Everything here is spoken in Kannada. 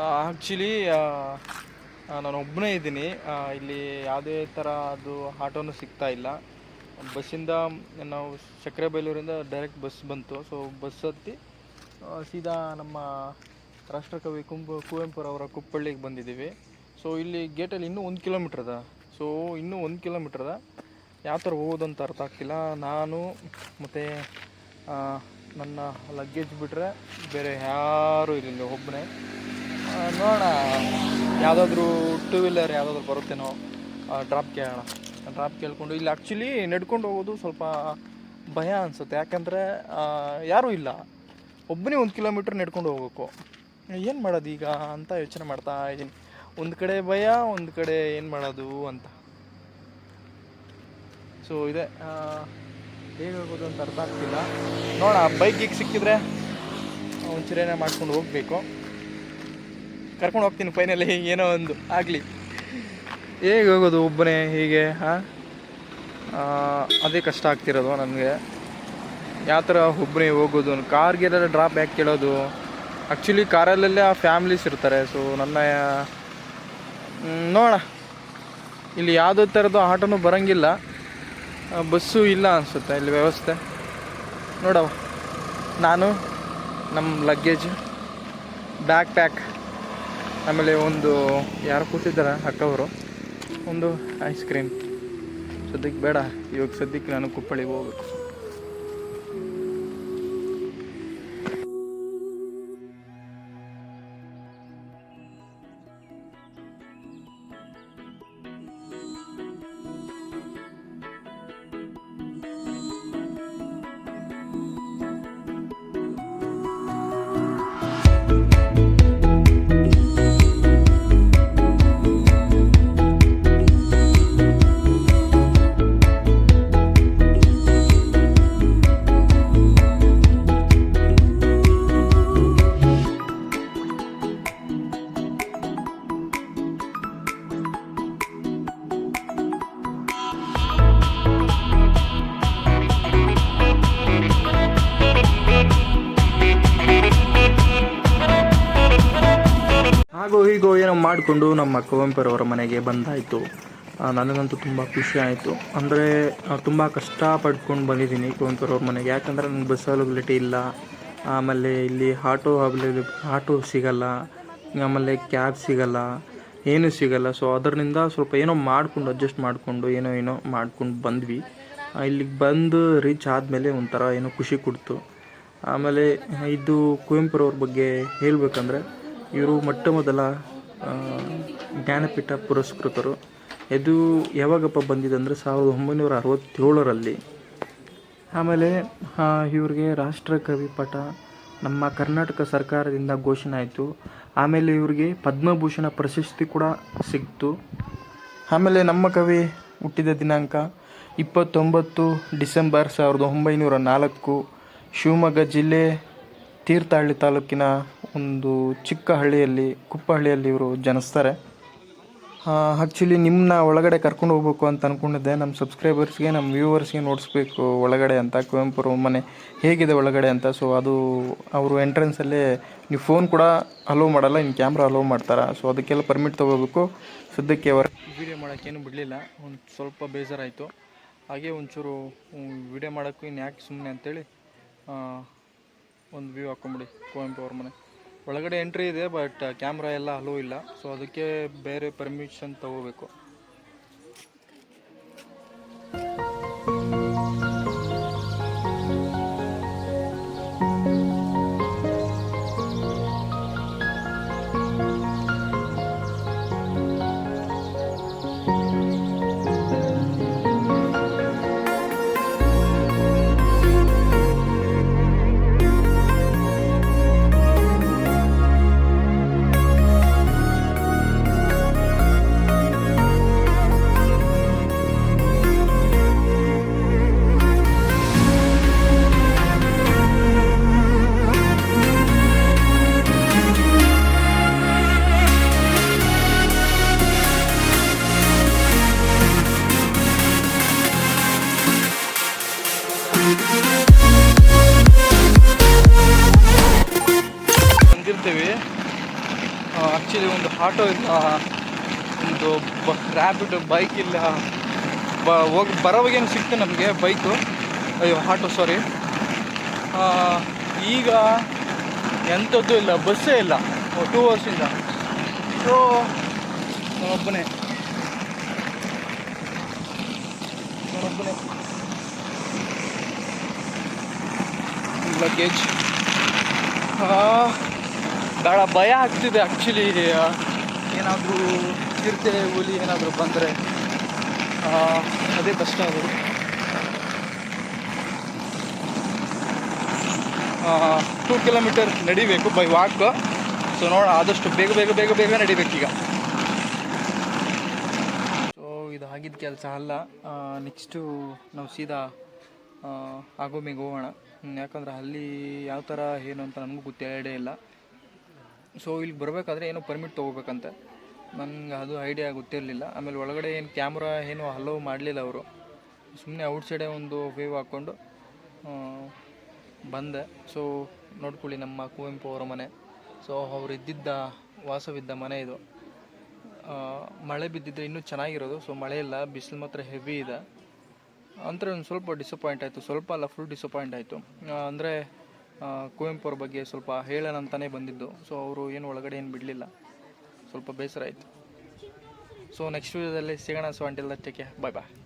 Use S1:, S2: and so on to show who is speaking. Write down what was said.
S1: ಆ್ಯಕ್ಚುಲಿ ನಾನು ಒಬ್ಬನೇ ಇದ್ದೀನಿ. ಇಲ್ಲಿ ಯಾವುದೇ ಥರ ಅದು ಆಟೋನು ಸಿಗ್ತಾ ಇಲ್ಲ. ಬಸ್ಸಿಂದ ನಾವು ಸಕ್ಕರೆಬೈಲೂರಿಂದ ಡೈರೆಕ್ಟ್ ಬಸ್ ಬಂತು. ಸೊ ಬಸ್ ಹತ್ತಿ ಸೀದಾ ನಮ್ಮ ರಾಷ್ಟ್ರಕವಿ ಕುಂಬ ಕುವೆಂಪುರವರ ಕುಪ್ಪಳ್ಳಿಗೆ ಬಂದಿದ್ದೀವಿ. ಸೊ ಇಲ್ಲಿ ಗೇಟಲ್ಲಿ ಇನ್ನೂ ಒಂದು ಕಿಲೋಮೀಟ್ರ್ ಅದ. ಸೊ ಇನ್ನೂ ಒಂದು ಕಿಲೋಮೀಟ್ರ್ ಅದ. ಯಾವ ಥರ ಹೋಗೋದು ಅಂತ ಅರ್ಥ ಆಗ್ತಿಲ್ಲ. ನಾನು ಮತ್ತು ನನ್ನ ಲಗೇಜ್ ಬಿಟ್ಟರೆ ಬೇರೆ ಯಾರೂ ಇರಲಿಲ್ಲ. ಒಬ್ಬನೇ ನೋಡೋಣ. ಯಾವುದಾದ್ರೂ ಟೂ ವೀಲರ್ ಯಾವುದಾದ್ರು ಬರುತ್ತೇನೋ ಡ್ರಾಪ್ ಕೇಳೋಣ. ಡ್ರಾಪ್ ಕೇಳ್ಕೊಂಡು, ಇಲ್ಲಿ ಆ್ಯಕ್ಚುಲಿ ನಡ್ಕೊಂಡು ಹೋಗೋದು ಸ್ವಲ್ಪ ಭಯ ಅನಿಸುತ್ತೆ. ಯಾಕಂದರೆ ಯಾರೂ ಇಲ್ಲ. ಒಬ್ಬನೇ ಒಂದು ಕಿಲೋಮೀಟ್ರ್ ನಡ್ಕೊಂಡು ಹೋಗ್ಬೇಕು. ಏನು ಮಾಡೋದು ಈಗ ಅಂತ ಯೋಚನೆ ಮಾಡ್ತಾ ಇದ್ದೀನಿ ಒಂದು ಕಡೆ ಭಯ, ಒಂದು ಕಡೆ ಏನು ಮಾಡೋದು ಅಂತ. ಸೊ ಇದೆ. ಹೇಗಾಗೋದು ಅಂತ ಅರ್ಥ ಆಗ್ತಿಲ್ಲ. ನೋಡ ಬೈಕಿಗೆ ಸಿಕ್ಕಿದ್ರೆ ಒಂಚೂರೇನೇ ಮಾಡ್ಕೊಂಡು ಹೋಗಬೇಕು. ಕರ್ಕೊಂಡು ಹೋಗ್ತೀನಿ ಫೈನಲಿ ಏನೋ ಒಂದು ಆಗಲಿ. ಹೇಗೆ ಹೋಗೋದು ಒಬ್ಬನೇ, ಹೀಗೆ, ಹಾಂ? ಅದೇ ಕಷ್ಟ ಆಗ್ತಿರೋದು ನನಗೆ. ಯಾವ ಥರ ಒಬ್ಬನೇ ಹೋಗೋದು ಕಾರ್ಗೆಲ್ಲ ಡ್ರಾಪ್ ಯಾಕೆ ಕೇಳೋದು? ಆ್ಯಕ್ಚುಲಿ ಆ ಫ್ಯಾಮ್ಲೀಸ್ ಇರ್ತಾರೆ ಸೊ ನನ್ನ ನೋಡ ನೋಡೋಣ. ಇಲ್ಲಿ ಯಾವುದೋ ಥರದ್ದು ಆಟೋನೂ ಬರೋಂಗಿಲ್ಲ. ಬಸ್ಸು ಇಲ್ಲ ಅನಿಸುತ್ತೆ, ಇಲ್ಲಿ ವ್ಯವಸ್ಥೆ. ನೋಡವ ನಾನು ನಮ್ಮ ಲಗೇಜ್ ಬ್ಯಾಕ್ ಪ್ಯಾಕ್ ಆಮೇಲೆ ಒಂದು ಯಾರು ಕೂತಿದ್ದಾರ, ಅಕ್ಕವರು. ಒಂದು ಐಸ್ ಕ್ರೀಮ್ ಸದ್ಯಕ್ಕೆ ಬೇಡ, ಇವಾಗ ಸದ್ಯಕ್ಕೆ ನಾನು ಕುಪ್ಪಳಿಗೆ ಹೋಗ್ಬೇಕು. ಹಾಗೋ ಹೀಗೋ ಏನೋ ಮಾಡಿಕೊಂಡು ನಮ್ಮ ಕುವೆಂಪುರವರ ಮನೆಗೆ ಬಂದಾಯಿತು. ನನಗಂತೂ ತುಂಬ ಖುಷಿ ಆಯಿತು. ಅಂದರೆ ತುಂಬ ಕಷ್ಟ ಪಡ್ಕೊಂಡು ಬಂದಿದ್ದೀನಿ ಕುವೆಂಪುರವ್ರ ಮನೆಗೆ. ಯಾಕಂದರೆ ನನಗೆ ಬಸ್ ಅವೈಲಬಿಲಿಟಿ ಇಲ್ಲ. ಆಮೇಲೆ ಇಲ್ಲಿ ಆಟೋ ಅವೈಲೇಬಿ, ಆಟೋ ಸಿಗಲ್ಲ. ಆಮೇಲೆ ಕ್ಯಾಬ್ ಸಿಗಲ್ಲ. ಏನೂ ಸಿಗಲ್ಲ. ಸೊ ಅದರಿಂದ ಸ್ವಲ್ಪ ಏನೋ ಮಾಡಿಕೊಂಡು ಅಡ್ಜಸ್ಟ್ ಮಾಡಿಕೊಂಡು, ಏನೋ ಏನೋ ಮಾಡ್ಕೊಂಡು ಬಂದ್ವಿ. ಇಲ್ಲಿಗೆ ಬಂದು ರೀಚ್ ಆದಮೇಲೆ ಒಂಥರ ಏನೋ ಖುಷಿ ಕೊಡ್ತು. ಆಮೇಲೆ, ಇದು ಕುವೆಂಪುರವ್ರ ಬಗ್ಗೆ ಹೇಳಬೇಕಂದ್ರೆ ಇವರು ಮೊಟ್ಟ ಮೊದಲ ಜ್ಞಾನಪೀಠ ಪುರಸ್ಕೃತರು. ಇದು ಯಾವಾಗಪ್ಪ ಬಂದಿದೆ ಅಂದರೆ ಸಾವಿರದ ಒಂಬೈನೂರ ಅರವತ್ತೇಳರಲ್ಲಿ. ಆಮೇಲೆ ಇವ್ರಿಗೆ ರಾಷ್ಟ್ರಕವಿ ಪಟ ನಮ್ಮ ಕರ್ನಾಟಕ ಸರ್ಕಾರದಿಂದ ಘೋಷಣೆ ಆಯಿತು. ಆಮೇಲೆ ಇವ್ರಿಗೆ ಪದ್ಮಭೂಷಣ ಪ್ರಶಸ್ತಿ ಕೂಡ ಸಿಕ್ತು. ಆಮೇಲೆ ನಮ್ಮ ಕವಿ ಹುಟ್ಟಿದ ದಿನಾಂಕ ಇಪ್ಪತ್ತೊಂಬತ್ತು ಡಿಸೆಂಬರ್ ಸಾವಿರದ ಒಂಬೈನೂರ ನಾಲ್ಕು. ಶಿವಮೊಗ್ಗ ಜಿಲ್ಲೆ ತೀರ್ಥಹಳ್ಳಿ ತಾಲೂಕಿನ ಒಂದು ಚಿಕ್ಕ ಹಳ್ಳಿಯಲ್ಲಿ ಕುಪ್ಪಹಳ್ಳಿಯಲ್ಲಿ ಇವರು ಜನಿಸ್ತಾರೆ. ಆ್ಯಕ್ಚುಲಿ ನಿಮ್ಮನ್ನ ಒಳಗಡೆ ಕರ್ಕೊಂಡು ಹೋಗ್ಬೇಕು ಅಂತ ಅಂದ್ಕೊಂಡಿದ್ದೆ ನಮ್ಮ ಸಬ್ಸ್ಕ್ರೈಬರ್ಸ್ಗೆ ನಮ್ಮ ವ್ಯೂವರ್ಸ್ಗೆ ನೋಡಿಸ್ಬೇಕು ಒಳಗಡೆ ಅಂತ ಕುವೆಂಪುರ ಮನೆ ಹೇಗಿದೆ ಒಳಗಡೆ ಅಂತ. ಸೊ ಅದು ಅವರು ಎಂಟ್ರೆನ್ಸಲ್ಲೇ ನೀವು ಫೋನ್ ಕೂಡ ಅಲೋ ಮಾಡಲ್ಲ ಇನ್ನು ಕ್ಯಾಮ್ರಾ ಅಲೋ ಮಾಡ್ತಾರೆ? ಸೊ ಅದಕ್ಕೆಲ್ಲ ಪರ್ಮಿಟ್ ತೊಗೋಬೇಕು. ಸದ್ಯಕ್ಕೆ ವರ್ಕ್ ವೀಡಿಯೋ ಮಾಡೋಕ್ಕೇನು ಬಿಡಲಿಲ್ಲ. ಒಂದು ಸ್ವಲ್ಪ ಬೇಜಾರಾಯಿತು. ಹಾಗೆ ಒಂಚೂರು ವೀಡಿಯೋ ಮಾಡೋಕ್ಕೂ ಇನ್ನು ಯಾಕೆ ಸುಮ್ಮನೆ ಅಂತೇಳಿ ಒಂದು ವ್ಯೂ ಹಾಕ್ಕೊಂಬಿಡಿ ಕುವೆಂಪು ಅವ್ರ ಮನೆ. ಒಳಗಡೆ ಎಂಟ್ರಿ ಇದೆ ಬಟ್ ಕ್ಯಾಮ್ರಾ ಎಲ್ಲ ಅಲೋ ಇಲ್ಲ. ಸೊ ಅದಕ್ಕೆ ಬೇರೆ ಪರ್ಮಿಷನ್ ತಗೋಬೇಕು.
S2: ಆ್ಯಕ್ಚುಲಿ ಒಂದು ಆಟೋ ಇಲ್ಲ, ಒಂದು ಬ ರ್ಯಾಪಿಡ್ ಬೈಕ್ ಇಲ್ಲ. ಬ ಹೋಗಿ ಬರೋವಾಗೇನು ಸಿಕ್ತು ನಮಗೆ ಬೈಕು ಅಯ್ಯೋ ಆಟೋ ಸಾರಿ ಈಗ ಎಂಥದ್ದು ಇಲ್ಲ ಬಸ್ಸೇ ಇಲ್ಲ. ಟೂ ಅವರ್ಸಿಂದ ಸೊ ನಾನೊಬ್ಬನೇ ನಾನೊಬ್ಬನೇ ಲಗೇಜ್ ಭಾಳ ಭಯ ಆಗ್ತಿದೆ ಆ್ಯಕ್ಚುಲಿ ಏನಾದರೂ ಚಿರತೆ ಹುಲಿ ಏನಾದರೂ ಬಂದರೆ ಅದೇ ಕಷ್ಟ ಅದು. ಟೂ ಕಿಲೋಮೀಟರ್ ನಡಿಬೇಕು ಬೈ ವಾಕ್ ಸೊ ನೋಡ, ಆದಷ್ಟು ಬೇಗ ಬೇಗ ಬೇಗ ಬೇಗ ನಡಿಬೇಕೀಗ ಸೊ ಇದು ಆಗಿದ್ದ ಕೆಲಸ ಅಲ್ಲ. ನೆಕ್ಸ್ಟು ನಾವು ಸೀದಾ ಆಗೋಮಿಗೆ ಹೋಗೋಣ. ಯಾಕಂದ್ರೆ ಅಲ್ಲಿ ಯಾವ ಥರ ಏನು ಅಂತ ನಮಗೂ ಗೊತ್ತೇ ಇಲ್ಲ. ಸೊ ಇಲ್ಲಿ ಬರಬೇಕಾದ್ರೆ ಏನೋ ಪರ್ಮಿಟ್ ತೊಗೋಬೇಕಂತೆ. ನನಗೆ ಅದು ಐಡಿಯಾ ಗೊತ್ತಿರಲಿಲ್ಲ. ಆಮೇಲೆ ಒಳಗಡೆ ಏನು ಕ್ಯಾಮ್ರಾ ಏನು ಹಲೋ ಮಾಡಲಿಲ್ಲ ಅವರು. ಸುಮ್ಮನೆ ಔಟ್ಸೈಡೇ ಒಂದು ವೇವ್ ಹಾಕ್ಕೊಂಡು ಬಂದೆ. ಸೊ ನೋಡ್ಕೊಳ್ಳಿ ನಮ್ಮ ಕುವೆಂಪು ಅವರ ಮನೆ. ಸೊ ಅವರು ಇದ್ದಿದ್ದ ವಾಸವಿದ್ದ ಮನೆ ಇದು. ಮಳೆ ಬಿದ್ದಿದ್ರೆ ಇನ್ನೂ ಚೆನ್ನಾಗಿರೋದು. ಸೊ ಮಳೆ ಇಲ್ಲ, ಬಿಸಿಲು ಮಾತ್ರ ಹೆವಿ ಇದೆ. ಅಂದರೆ ಒಂದು ಸ್ವಲ್ಪ ಡಿಸಪಾಯಿಂಟ್ ಆಯಿತು. ಸ್ವಲ್ಪ ಅಲ್ಲ ಫುಲ್ ಡಿಸಪಾಯಿಂಟ್ ಆಯಿತು. ಅಂದರೆ ಕುವೆಂಪು ಅವ್ರ ಬಗ್ಗೆ ಸ್ವಲ್ಪ ಹೇಳೋಣ ಅಂತಲೇ ಬಂದಿದ್ದು. ಸೊ ಅವರು ಏನು ಒಳಗಡೆ ಏನು ಬಿಡಲಿಲ್ಲ. ಸ್ವಲ್ಪ ಬೇಸರ ಆಯಿತು. ಸೊ ನೆಕ್ಸ್ಟ್ ವೀಡಿಯೋದಲ್ಲಿ ಸಿಗೋಣ. ಸೊ ಅಂಟಿಲ್ ದಟ್ಟಕ್ಕೆ ಬಾಯ್ ಬಾಯ್